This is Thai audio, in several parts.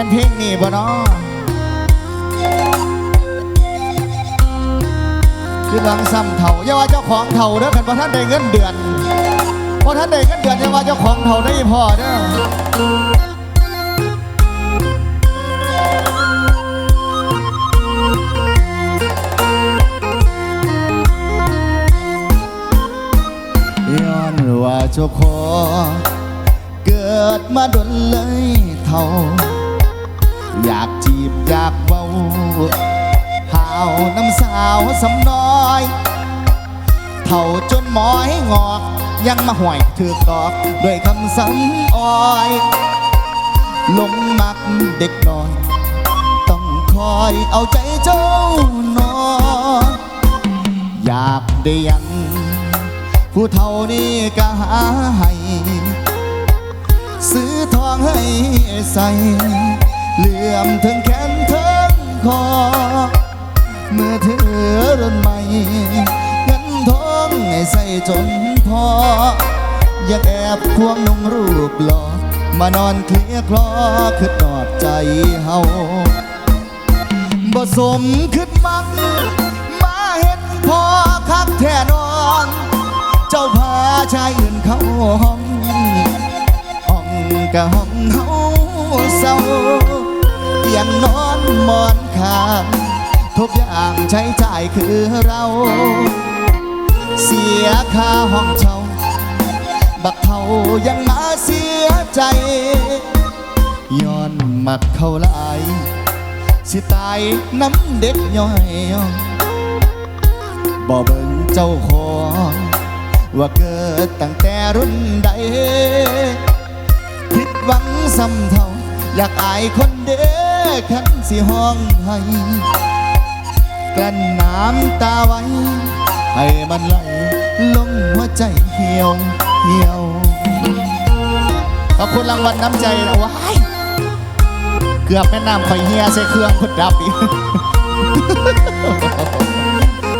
เป็นเพลงนี่บ่เนาะคือหลังซ้ำเถ่าอย่าว่าเจ้าของเถ่าเด้อคันบ่ท่านได้เงินเดือนบ่ท่านได้เงินเดือนอย่าว่าเจ้าของเถ่าได้พอเด้อย้อนว่าเจ้าของเกิดมาดนเลยเท่า อยากจีบอยากเบาหาวน้ำสาวสำน้อยเท่าจนหมอยงอก ยังมาห่วยถือกอกด้วยคำซ้ำอ้อยหลงมักเด็กน้อย ต้องคอยเอาใจเจ้านออยากได้ยังผู้เท่านี้ก็หาให้ซื้อทองให้ใส่ เหลื่อมถึงแขนถึงคอ เมื่อเธอรุ่นใหม่เงินทองให้ใส่จนพอ อยากแอบควงนุ่งรูปหล่อมานอนเคลียคลอคืดนอดใจเฮาบ่สมขึ้นมัก มาเห็นพอคักแท่นอน เจ้าพาชายอื่นเข้าห้อง ห้องกะห้องเฮาเศร้า หมอนข้างทุกอย่างใช้จ่ายคือเรา เสียค่าห้องเช่าบักเทายังมาเสียใจย้อนมักเข้าหลาย สิตายน้ำเด็กย่อยบ่เบิ่งเจ้าของว่าเกิดตั้งแต่รุ่นใด ผิดหวังซ้ำเท่า อยากอายคนเด้ ขันสิห้องให้กลั้นน้ำตาไว้ ให้มันไหลลงหัวใจเหี่ยวเหี่ยวขอบคุณรางวัลน้ำใจนะว้ายเกือบแม่น้ำไฟเฮียใส่เครื่องคนดับอีก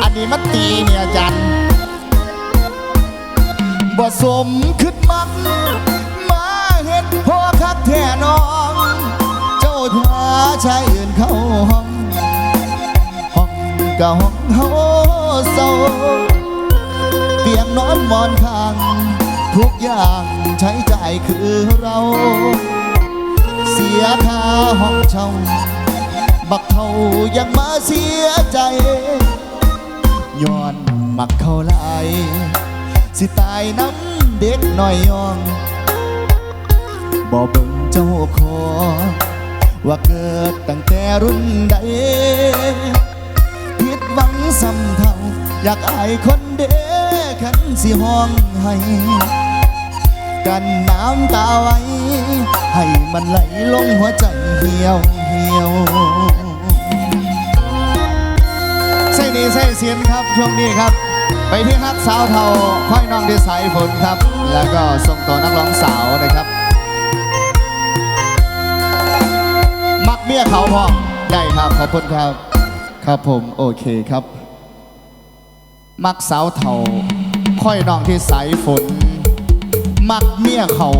อันนี้มันตีเนี่ยจันบ่สมขึ้นมักมาเห็นพ่อคักแท่นองเจ้าพา ชายอื่นเข้าห้อง ห้องก็ห้องเฮาเศร้าเตียงนอนมอนข้าง ทุกอย่างใช้จ่ายคือเรา เสียค่าห้องเช่า บักเท่ายังมาเสียใจย้อนมักเข้าหลสิตายน้ำเด็กน้อยยองบ่เบิ่งเจ้าขอ ว่าเกิดตั้งแต่รุ่นใดผิดหวังซ้ำเทาอยากอายคนเด้ขันสิห้องให้กันน้ำตาไว้ ให้มันไหลลงหัวใจเหี่ยวเหี่ยวใส่ดีใส่เสียนครับช่วงนี้ครับไปที่ฮักสาวเทาค่อยน้องดีไซน์ฝนครับ แล้วก็ส่งตัวนักร้องสาวนะครับ เมียเขาพ่อได้ครับ ขอบคุณครับ ครับผมโอเคครับ มักสาวเถาค่อยน้องที่สายฝน มักเมียเขา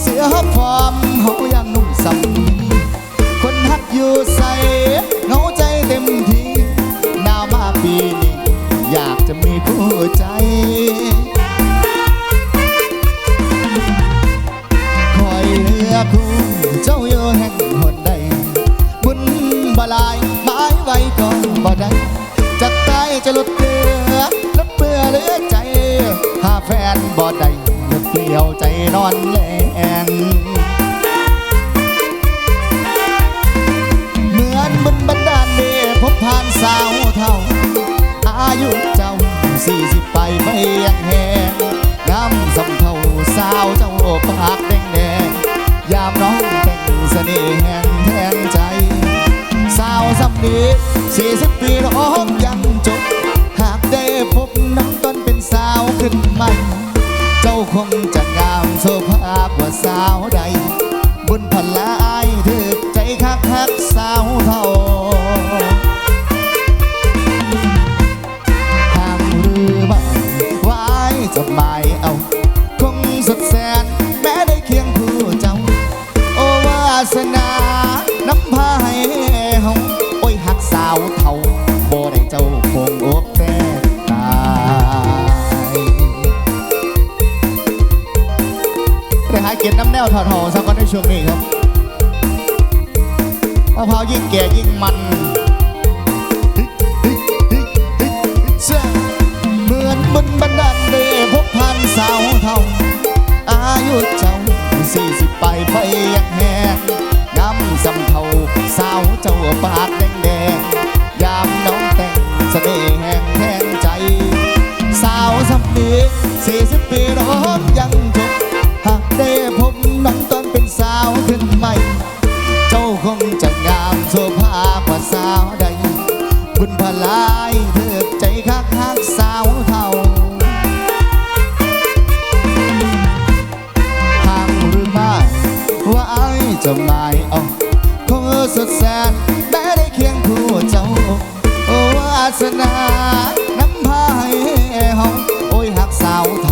เสือพร้อมเฮายังนุ่มสำนีคนฮักอยู่ใส่เหงาใจเต็มทีหนาวมาปีนี้อยากจะมีผู้ใจคอยเลือคู่เจ้าอยู่แห่งหนใดบุญบาลายหมายไว้ก่อนบ่ได้จะตายจะหลุดเลือลดเปื่อเหลือใจหาแฟนบ่ได้หยุด เปลี่ยวใจนอนแลงเหมือนบุญบันดาลเดพบผ่านสาวเท่า อายุเจ้าสี่สิบไปไม่ยังแหงงามสำเท่าสาวเจ้าปากแดงแดงยามน้องแต่งเสน่ห์แห่งแทงใจ สาวสำนีสี่สิบปีร้องยังจบ หากได้พบน้องตอนเป็นสาวขึ้นใหม่ เจ้าคงจะงามโซภาพว่าสาวใดบนพล ถอดหอสักคนในช่วงนี้ครับมะพร้าวยิ่งแก่ยิ่งมันเหมือนบุญบันดาลเดพบพันสาวเท่า อายุเจ้าสี่สิบไปไปยังแหงงำสำเทาสาวเจ้าปากแดงแดงยามน้องแต่งเสน่ห์แห่งแทงใจ สาวสำนีสี่สิบปีร้องยังาวใดบุญพลายเถิดใจคักฮักสาวเท่าทางหรือไม่ว่าไอ้จะหมายเอาคงสดแสนแม้ได้เคียงคู่เจ้าโอ้วาสนาน้ำพายเฮาโอ้ยหักสาวเท่า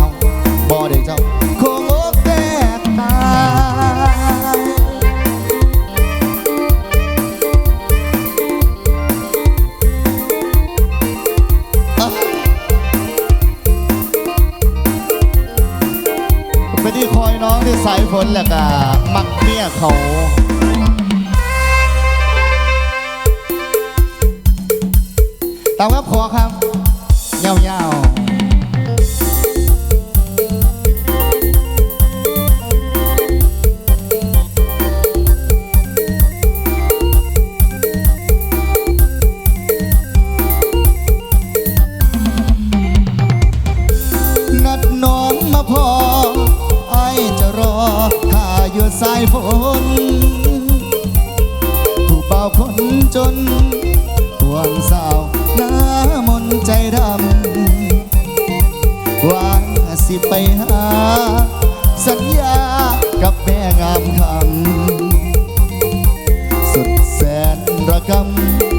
คอยน้องที่สายฝนแหละกะมักเมียเขาตามครับขอครับเงาๆ สิไปหา สัญญากับแม่งามคำสุดแสนระก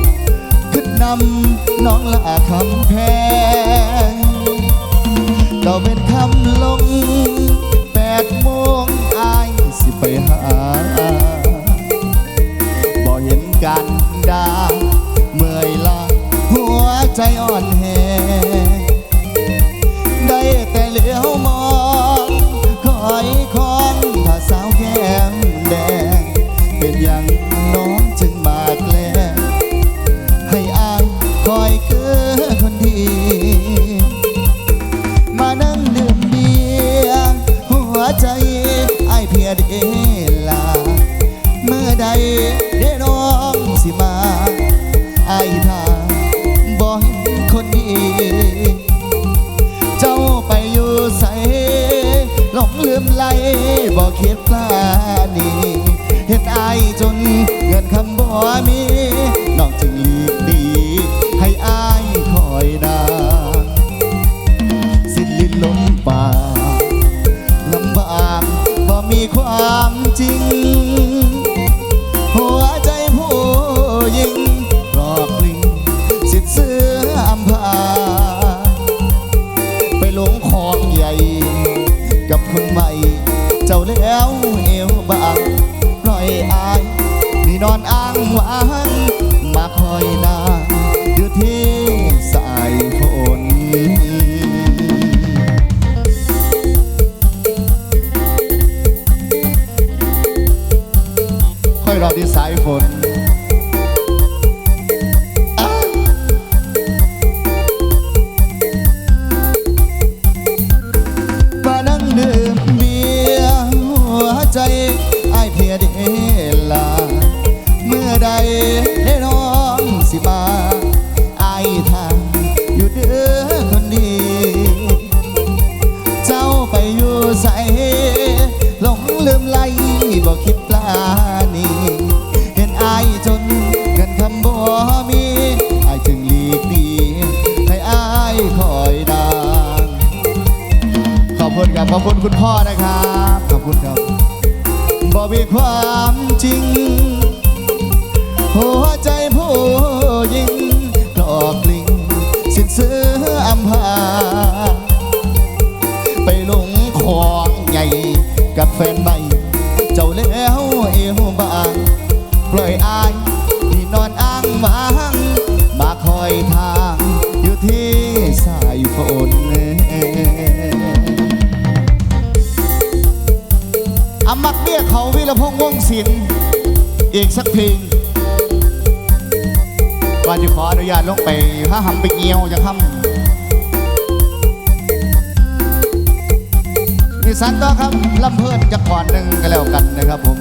ำขึ้นนำน้องละคำแพงเราเป็นคำลงแปดโมงอายสิไปหาบ่เห็นกันดา เมื่อยล้าหัวใจอ่อนแห ให้อายคอยเกือคนดี มานั่งดื่มเบียร์หัวใจไอายเพียดเดลา เมื่อใดได้น้องสิมาไอายทาบ่เห็นคนดี เจ้าไปอยู่ใสหลงลืมไหลบ่คิดปลานีเห็นอายจนเงินคำบ่มีน้องจึงลีกดีให้อายค อยนานสิ้นลิ้นลมปาลำบากบ่มีความจริง จนเงินคำบ่มีอายจึงหลีกดีให้อายคอยนานขอบคุณครับขอบคุณคุณพ่อนะครับ ขอบคุณครับบ่มีความจริง หัวใจผู้หญิงกรอกลิง สิ้นเสืออำพาไปหลงคลองใหญ่กับแฟนใหม่ เจ้าแล้วเอวบาง ปล่อยอายที่นอนอ้างมางมาคอยทางอยู่ที่สายฝนอามักเมีรพงษ์วงศิลป์อีกสักเพลงก่อนจะขออนุญาตลงไปห้าหำไปเงียวจะค่ำมีสันต่อครับลำเพิ่นจะก่อนหนึ่งก็แล้วกันนะครับผม